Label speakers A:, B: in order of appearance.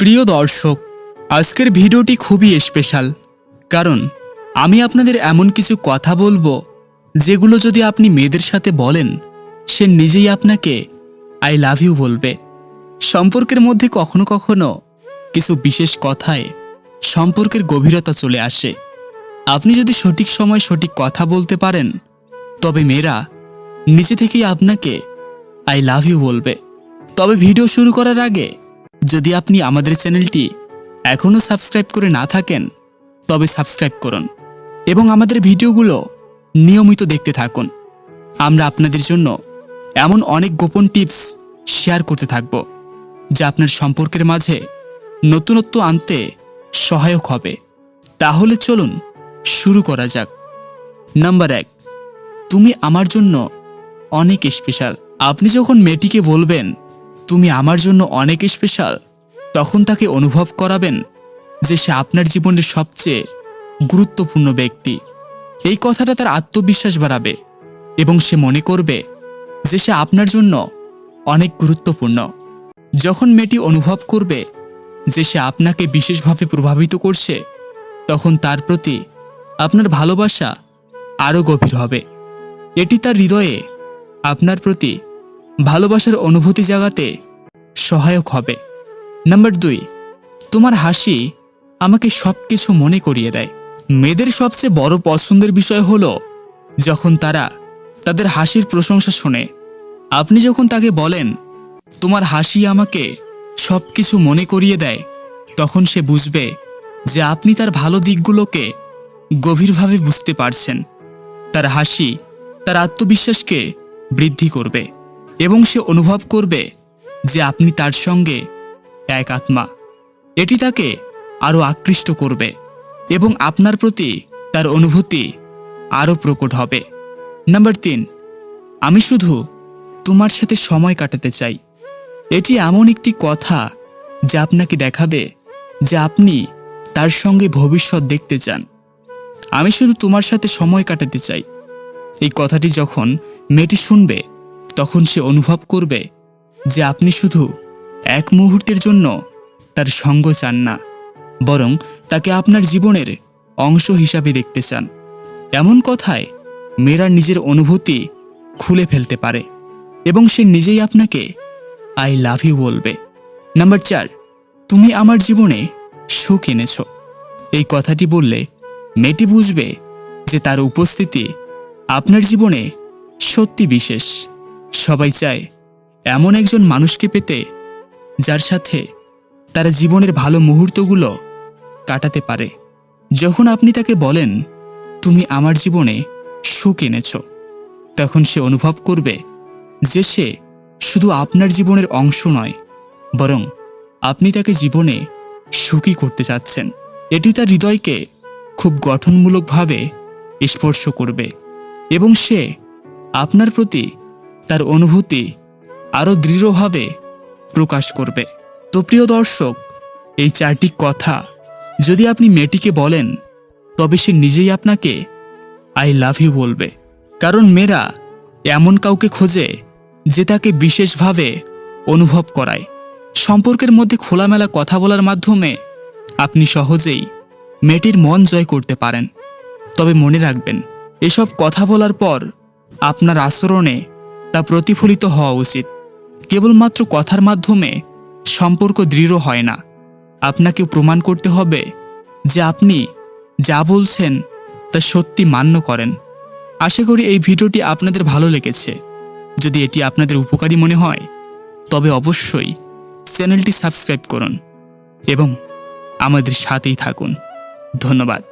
A: প্রিয় দর্শক, আজকের ভিডিওটি খুবই স্পেশাল কারণ আমি আপনাদের এমন কিছু কথা বলব, যেগুলো যদি আপনি মেয়েদের সাথে বলেন, সে নিজেই আপনাকে আই লাভ ইউ বলবে। সম্পর্কের মধ্যে কখনো কখনো কিছু বিশেষ কথায় সম্পর্কের গভীরতা চলে আসে। আপনি যদি সঠিক সময় সঠিক কথা বলতে পারেন, তবে মেয়েরা নিজে থেকেই আপনাকে আই লাভ ইউ বলবে। তবে ভিডিও শুরু করার আগে যদি আপনি আমাদের চ্যানেলটি এখনও সাবস্ক্রাইব করে না থাকেন, তবে সাবস্ক্রাইব করুন এবং আমাদের ভিডিওগুলো নিয়মিত দেখতে থাকুন। আমরা আপনাদের জন্য এমন অনেক গোপন টিপস শেয়ার করতে থাকব, যা আপনার সম্পর্কের মাঝে নতুনত্ব আনতে সহায়ক হবে। তাহলে চলুন শুরু করা যাক। নাম্বার এক, তুমি আমার জন্য অনেক স্পেশাল আপনি যখন মেয়েটিকে বলবেন তুমি আমার জন্য অনেক স্পেশাল তখন তাকে অনুভব করাবেন যে সে আপনার জীবনের সবচেয়ে গুরুত্বপূর্ণ ব্যক্তি। এই কথাটা তার আত্মবিশ্বাস বাড়াবে এবং সে মনে করবে যে সে আপনার জন্য অনেক গুরুত্বপূর্ণ। যখন মেয়েটি অনুভব করবে যে সে আপনাকে বিশেষভাবে প্রভাবিত করছে, তখন তার প্রতি আপনার ভালোবাসা আরও গভীর হবে। এটি তার হৃদয়ে আপনার প্রতি ভালোবাসার অনুভূতি জাগাতে সহায়ক হবে। নাম্বার দুই, তোমার হাসি আমাকে সব কিছু মনে করিয়ে দেয়। মেয়েদের সবচেয়ে বড় পছন্দের বিষয় হল, যখন তারা তাদের হাসির প্রশংসা শোনে। আপনি যখন তাকে বলেন, তোমার হাসি আমাকে সব কিছু মনে করিয়ে দেয়, তখন সে বুঝবে যে আপনি তার ভালো দিকগুলোকে গভীরভাবে বুঝতে পারছেন। তার হাসি তার আত্মবিশ্বাসকে বৃদ্ধি করবে। এবং সে অনুভব করবে যে আপনি তার সঙ্গে এক আত্মা। এটি তাকে আরও আকৃষ্ট করবে এবং আপনার প্রতি তার অনুভূতি আরও প্রকট হবে। নাম্বার তিন, আমি শুধু তোমার সাথে সময় কাটাতে চাই। এটি এমন একটি কথা যা আপনাকে দেখাবে যে আপনি তার সঙ্গে ভবিষ্যৎ দেখতে চান। আমি শুধু তোমার সাথে সময় কাটাতে চাই। এই কথাটি যখন মেয়েটি শুনবে তখন সে অনুভব করবে যে আপনি শুধু এক মুহূর্তের জন্য তার সঙ্গ চান না, বরং তাকে আপনার জীবনের অংশ হিসাবে দেখতে চান। এমন কথায় মেয়েরা নিজের অনুভূতি খুলে ফেলতে পারে এবং সে নিজেই আপনাকে আই লাভ ইউ বলবে। নাম্বার চার, তুমি আমার জীবনে সুখ এনেছ। এই কথাটি বললে মেয়েটি বুঝবে যে তার উপস্থিতি আপনার জীবনে সত্যি বিশেষ। সবাই চায়, এমন একজন মানুষকে পেতে, যার সাথে তারা জীবনের ভালো মুহূর্তগুলো কাটাতে পারে। যখন আপনি তাকে বলেন, তুমি আমার জীবনে সুখ এনেছ, তখন সে অনুভব করবে যে সে শুধু আপনার জীবনের অংশ নয়, বরং আপনি তাকে জীবনে সুখী করতে চাচ্ছেন। এটি তার হৃদয়কে খুব গঠনমূলকভাবে স্পর্শ করবে এবং সে আপনার প্রতি তার অনুভূতি আরও দৃঢ়ভাবে প্রকাশ করবে। তো প্রিয় দর্শক, এই চারটি কথা যদি আপনি মেয়েটিকে বলেন, তবে সে নিজেই আপনাকে আই লাভ ইউ বলবে। কারণ মেয়েরা এমন কাউকে খোঁজে যে তাকে বিশেষভাবে অনুভব করায়। সম্পর্কের মধ্যে খোলামেলা কথা বলার মাধ্যমে আপনি সহজেই মেয়েটির মন জয় করতে পারেন। তবে মনে রাখবেন, এসব কথা বলার পর আপনার আচরণে তা প্রতিফলিত হওয়া উচিত। কেবলমাত্র কথার মাধ্যমে সম্পর্ক দৃঢ় হয় না। আপনাকে প্রমাণ করতে হবে যে আপনি যা বলছেন তা সত্যি মান্য করেন। আশা করি এই ভিডিওটি আপনাদের ভালো লেগেছে। যদি এটি আপনাদের উপকারী মনে হয়, তবে অবশ্যই চ্যানেলটি সাবস্ক্রাইব করুন এবং আমাদের সাথেই থাকুন। ধন্যবাদ।